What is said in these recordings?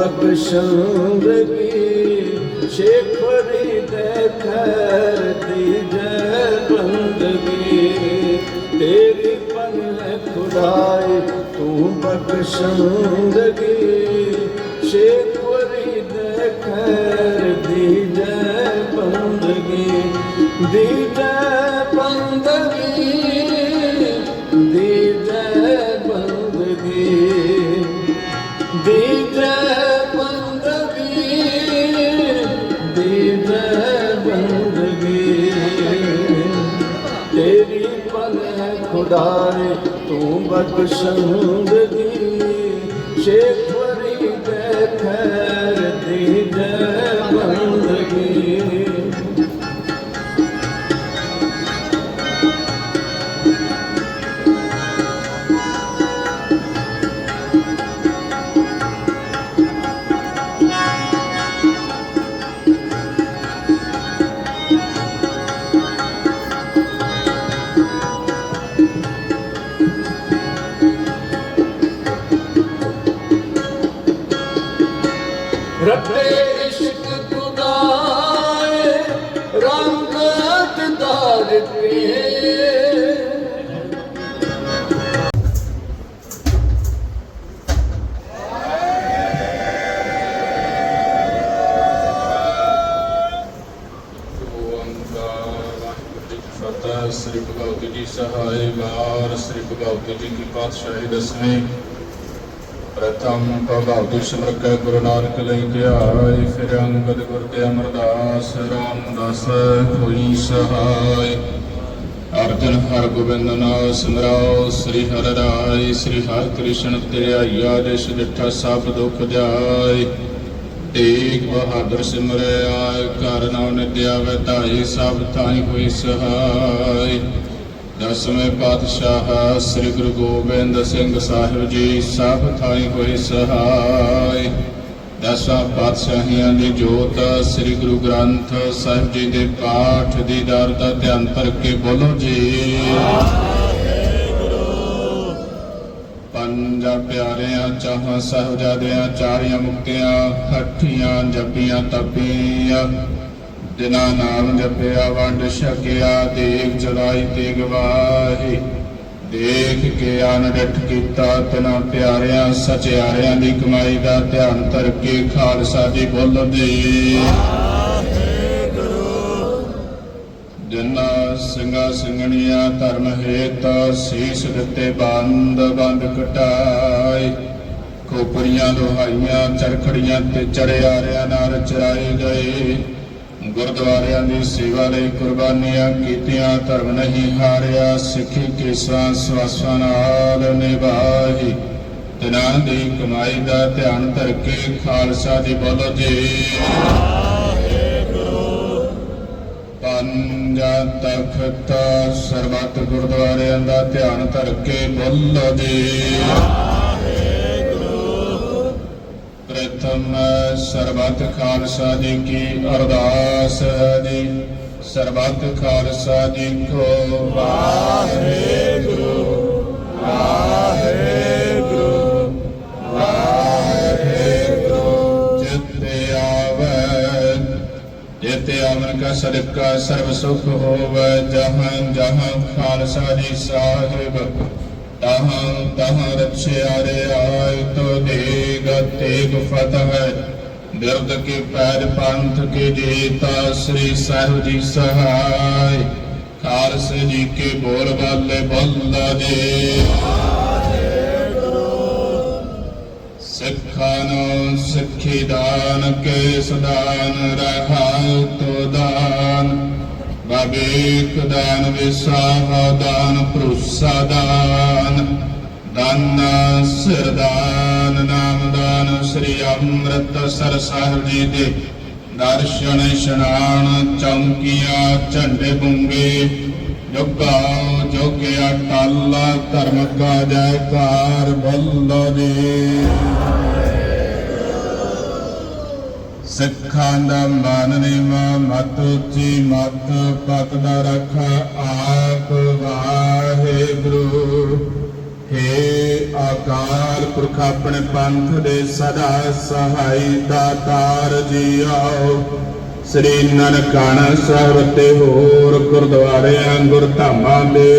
ਬਖਸ਼ੰਦਗੀ ਸ਼ੇਖਰੀ ਦੇ ਖੈਰ ਦੀ ਜੈ ਬੰਦਗੀ ਤੇਰੀ ਪਨ ਹੈ ਤੂੰ ਬਖਸ਼ੰਦਗੀ ਸ਼ੇਖਰੀ ਹੈ ਤੂੰ ਬਖਸ਼ੰਦਗੀ ਸ਼ੇਖਵਰੀ ਰੱਬੇ ਇਸ਼ਕ ਖੁਦਾਏ ਰੰਗਤ ਦਾਰ ਪੇ ਫਤਿਹ ਸ੍ਰੀ ਭਗਵਤੀ ਜੀ ਸਹਾਇ ਵਾਰ ਸ੍ਰੀ ਭਗਵਤੀ ਜੀ ਕੀ ਪਾਤਸ਼ਾਹੀ ਦਸਵੇਂ ਪ੍ਰਥਮ ਭਗਵਤੀ ਕੈ ਗੁਰੂ ਨਾਨਕ ਲਈ ਧਿਆਇ ਫਿਰ ਅੰਗਦ ਗੁਰ ਤੇ ਅਮਰਦਾਸ ਰਾਮਦਾਸ ਹੋਈ ਸਹਾਇ ਅਰਜਨ ਹਰ ਗੋਬਿੰਦ ਨਾਮ ਸਿਮਰਾਓ ਸ੍ਰੀ ਹਰਿ ਰਾਇ ਸ੍ਰੀ ਹਰਿ ਕ੍ਰਿਸ਼ਨ ਧਿਆਈਆ ਜਿਸ ਡਿਠਾ ਸਭ ਦੁਖ ਜਾਏ ਤੇਗ ਬਹਾਦਰ ਸਿਮਰੈ ਆਇ ਘਰ ਨਾਮ ਨਿਤਿਆ ਵੈਤਾਈ ਸਭ ਥਾਈ ਹੋਈ ਸਹਾਈ। ਦਸਵੇਂ ਪਾਤਸ਼ਾਹ, ਸ੍ਰੀ ਗੁਰੂ ਗੋਬਿੰਦ ਸਿੰਘ ਸਾਹਿਬ ਜੀ, ਸਭ ਥਾਈ ਹੋਈ ਸਹਾਈ ਦਸਾਂ ਪਾਤਸ਼ਾਹੀਆਂ ਦੀ ਜੋਤ, ਸ੍ਰੀ ਗੁਰੂ ਗ੍ਰੰਥ ਸਾਹਿਬ ਜੀ ਦੇ ਪਾਠ ਦੀ ਦਰ ਦਾ ਧਿਆਨ ਕਰਕੇ ਬੋਲੋ ਜੀ। ਪੰਜਾ ਪਿਆਰਿਆਂ, ਚਾਹਾਂ, ਸਹਜਾਦਿਆਂ, ਚਾਰੀਆਂ ਮੁਕਤਿਆਂ, ਹੱਠੀਆਂ, ਜੱਪੀਆਂ, ਤਪੀਆਂ ਜਿਨ੍ਹਾਂ ਨਾਮ ਜਪਿਆ ਵੰਡ ਛਕਿਆ ਦੇਖ ਜਲਾਈ ਤੇ ਗਵਾਹੀ ਦੇਖ ਕੇ ਅਨਡਟ ਕੀਤਾ ਤਿਨਾਂ ਪਿਆਰਿਆਂ, ਸਚਿਆਰਿਆਂ ਦੀ ਕਮਾਈ ਦਾ ਧਿਆਨ ਧਰ ਕੇ ਖਾਲਸਾ ਜੀ ਬੋਲਦੇ ਜਿਨ੍ਹਾਂ ਸਿੰਘਾਂ ਸਿੰਘਣੀਆਂ ਧਰਮ ਹੇਤ ਸੀਸ ਦਿੱਤੇ ਬੰਦ ਬੰਦ ਕਟਾਈ। ਖੋਪਰੀਆਂ, ਲੋਹਾਈਆਂ, ਚਰਖੜੀਆਂ ਤੇ ਚੜਿਆਰਿਆਂ ਨਾਲ ਚਰਾਏ ਗਏ। ਗੁਰਦੁਆਰਿਆਂ ਦੀ ਸੇਵਾ ਲਈ ਕੁਰਬਾਨੀਆਂ ਕੀਤੀਆਂ, ਧਰਮ ਨਹੀਂ ਹਾਰਿਆ, ਸਿੱਖੀ ਕੇਸਾਂ ਸਵਾਸਾਂ ਨਾਲ ਨਿਭਾਈ। ਤਿਨਾਂ ਦੀ ਕਮਾਈ ਦਾ ਧਿਆਨ ਧਰ ਕੇ ਖਾਲਸਾ ਦੀ ਬੋਲੋ ਜੀ। ਪੰਜਾ ਤਖਤ ਸਰਬੱਤ ਗੁਰਦੁਆਰਿਆਂ ਦਾ ਧਿਆਨ ਧਰ ਕੇ ਬੋਲੋ ਜੀ। ਪ੍ਰਥਮ ਸਰਬੱਤ ਖਾਲਸਾ ਜੀ ਕੀ ਅਰਦਾਸ ਹੈ ਜੀ ਸਰਬੱਤ ਖਾਲਸਾ ਜੀ ਕੋ ਵਾਹਿਗੁਰੂ ਵਾਹਿਗੁਰੂ ਵਾਹਿਗੁਰੂ ਜਿਤੇ ਆਵੇ ਜਿਤੇ ਅਮਨ ਕਾ ਸਦਕਾ ਸਰਬ ਸੁਖ ਹੋਵੇ ਜਹਾਂ ਜਹਾਂ ਖਾਲਸਾ ਜੀ ਸਾਹਿਬ ਤਹਾਂ ਤਹਾਂ ਰਛਿਆਰੇ ਆਇ ਤੋ ਦੇਗ ਤੇਗ ਬਿਰਦ ਕੇ ਪੈਰ ਪੰਥ ਕੇ ਜੀਤਾ ਸ੍ਰੀ ਸਾਹਿਬ ਜੀ ਸਹਾਇ ਖਾਲਸੇ ਜੀ ਕੇ ਬੋਲ ਬਾਲੇ ਬੋਲਾ ਜੀ ਸਿੱਖਾਂ ਨੂੰ ਸਿੱਖੀ ਦਾਨ ਕੇ ਸਦਾਨ ਰਹਾਉ ਤੋ ਦਾਨ ਬਾਬੇਕ ਦਾਨ ਵਿਸਾਹ ਦਾਨ ਭਰੋਸਾ ਦਾਨ ਦਾਨ ਸਿਰਦਾਨ ਨਾਮਦਾਨ ਸ੍ਰੀ ਅੰਮ੍ਰਿਤਸਰ ਸਾਹਿਬ ਜੀ ਦੇ ਦਰਸ਼ਨ ਇਸ਼ਨਾਨ ਚੌਂਕੀਆਂ ਝੰਡੇ ਬੁੰਗੇ ਜੁਗਾਓ ਜੋਗਿਆ ਟਾਲਾ ਧਰਮ ਕਾ ਜੈਕਾਰ ਬੋਲੋ ਜੀ ਸਿੱਖਾਂ ਦਾ ਮਨ ਨਿਵਾ, ਮਤ ਉੱਚੀ, ਮਤ ਪਤ ਦਾ ਰਖਾ। ਆਪ ਵਾਹਿਗੁਰੂ ਹੇ ਆਕਾਰ ਪੁਰਖ ਆਪਣੇ ਪੰਥ ਦੇ ਸਦਾ ਸਹਾਈ ਦਾਤਾਰ ਜੀਓ ਸ੍ਰੀ ਨਨਕਾਣਾ ਸਾਹਿਬ ਤੇ ਹੋਰ ਗੁਰਦੁਆਰਿਆਂ ਗੁਰਧਾਮਾਂ ਦੇ,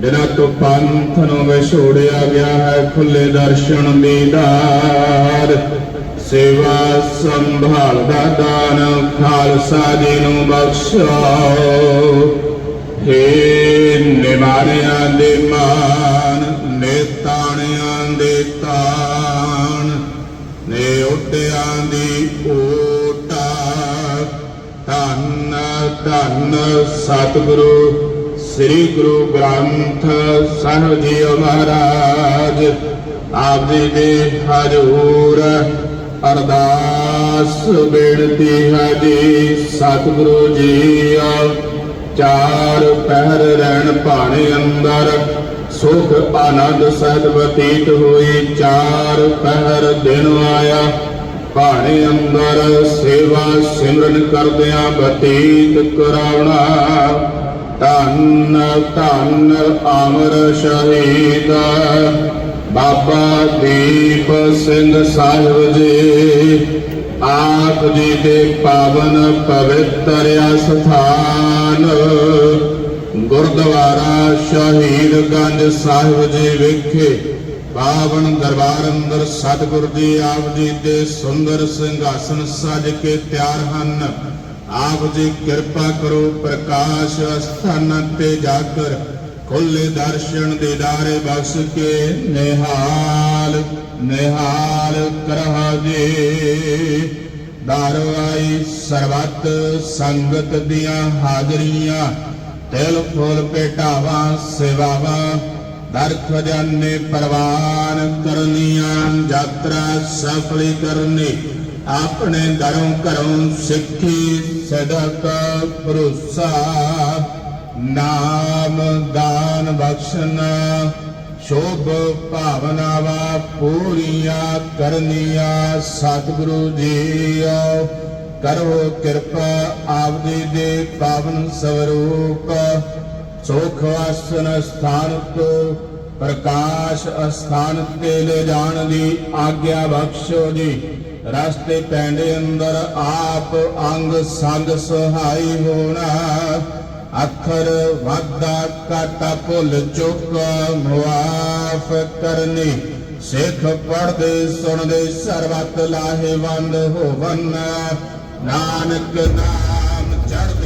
ਜਿਨ੍ਹਾਂ ਤੋਂ ਪੰਥ ਨੂੰ ਵਿਛੋੜਿਆ ਗਿਆ ਹੈ ਖੁੱਲੇ ਦਰਸ਼ਨ, ਦੀਦਾਰ। ਸੇਵਾ ਸੰਭਾਲ ਦਾ ਦਾਨ, ਖਾਲਸਾ ਜੀ ਨੂੰ ਬਖਸ਼ੋ। ਹੇ ਨਿਵਾਰਿਆਂ ਦੇ ਮਾਨ, ਨੇ ਤਾਣਿਆਂ ਦੇ ਤਾਣ, ਨੇ ਉੱਡਿਆਂ ਦੀ ਓਟਾ ਧੰਨ ਧੰਨ ਸਤਿਗੁਰੂ, ਸ੍ਰੀ ਗੁਰੂ ਗ੍ਰੰਥ ਸਾਹਿਬ ਜੀ ਮਹਾਰਾਜ, ਆਪ ਜੀ ਦੇ ਹਜੂਰ ਅਰਦਾਸ ਬੇਨਤੀ ਹੈ ਜੀ, ਸਤਿਗੁਰੂ ਜੀ ਚਾਰ ਪਹਿਰ ਰਹਿਣ ਭਾਣੇ ਅੰਦਰ, ਸੁਖ ਆਨੰਦ ਸਹਿਤ ਬਤੀਤ ਹੋਈ। ਚਾਰ ਪਹਿਰ ਦਿਨ ਆਇਆ, ਭਾਣੇ ਅੰਦਰ ਸੇਵਾ ਸਿਮਰਨ ਕਰਦਿਆਂ ਬਤੀਤ ਕਰਾਉਣਾ। ਧੰਨ ਧੰਨ ਅਮਰ ਸ਼ਹੀਦ। ਬਾਬਾ ਦੀਪ ਸਿੰਘ ਸਾਹਿਬ ਜੀ, ਆਪ ਜੀ ਦੇ ਪਾਵਨ ਪਵਿੱਤਰ ਅਸਥਾਨ, ਗੁਰਦੁਆਰਾ ਸ਼ਹੀਦਗੰਜ ਸਾਹਿਬ ਜੀ ਵਿਖੇ ਪਾਵਨ ਦਰਬਾਰ ਅੰਦਰ ਸਤਿਗੁਰ ਜੀ ਆਪ ਜੀ ਦੇ ਸੁੰਦਰ ਸਿੰਘਾਸਨ ਸਜ ਕੇ ਤਿਆਰ ਹਨ। ਆਪ ਜੀ ਕਿਰਪਾ ਕਰੋ ਪ੍ਰਕਾਸ਼ ਅਸਥਾਨਾਂ ਤੇ ਜਾ ਕਰ ਖੁੱਲੇ ਦਰਸ਼ਨ ਦੀਦਾਰੇ ਬਖਸ਼ ਕੇ ਨਿਹਾਲ ਨਿਹਾਲ ਕਰਹ ਜੀ। ਦਾਰਵਾਈ ਸਰਬੱਤ ਸੰਗਤ ਦੀਆਂ ਹਾਜ਼ਰੀਆਂ, ਤਿਲ ਫੁੱਲ ਭੇਟਾਵਾਂ, ਸੇਵਾਵਾਂ ਦਰ ਖਜ਼ਾਨੇ ਪ੍ਰਵਾਨ ਕਰਨੀਆਂ, ਯਾਤਰਾ ਸਫਲੀ ਕਰਨੀ। ਆਪਣੇ ਦਰੋਂ ਘਰੋਂ ਸਿੱਖੀ ਸਦਕ ਭਰੋਸਾ। ਨਾਮ ਦਾਨ ਬਖਸ਼ਣਾ ਸ਼ੋਭ ਭਾਵਨਾਵਾਂ ਪੂਰੀਆਂ ਕਰਨੀਆਂ। ਸਤਿਗੁਰੂ ਜੀਓ, ਕਰੋ ਕਿਰਪਾ ਆਪ ਦੇ ਪਾਵਨ ਸਵਰੂਪ ਸੁਖ ਆਸਨ ਸਥਾਨ ਤੋਂ ਪ੍ਰਕਾਸ਼ ਅਸਥਾਨ ਤੇ ਲੈ ਜਾਣ ਦੀ ਆਗਿਆ ਬਖਸ਼ੋ ਜੀ। ਰਸਤੇ ਪੈਂਦੇ ਅੰਦਰ ਆਪ ਅੰਗ ਸੰਗ ਸਹਾਈ ਹੋਣਾ। ਅੱਖਰ ਵਾਧਾ ਕਾਟਾ ਭੁੱਲ ਚੁੱਕ ਮੁਆਫ ਕਰਨੀ। ਸਿੱਖ ਪੜਦੇ ਸੁਣਦੇ, ਸਰਬਤ ਲਾਹੇਵੰਦ ਹੋਵਨ। ਨਾਨਕ ਨਾਮ ਚੜ੍ਹਦੀ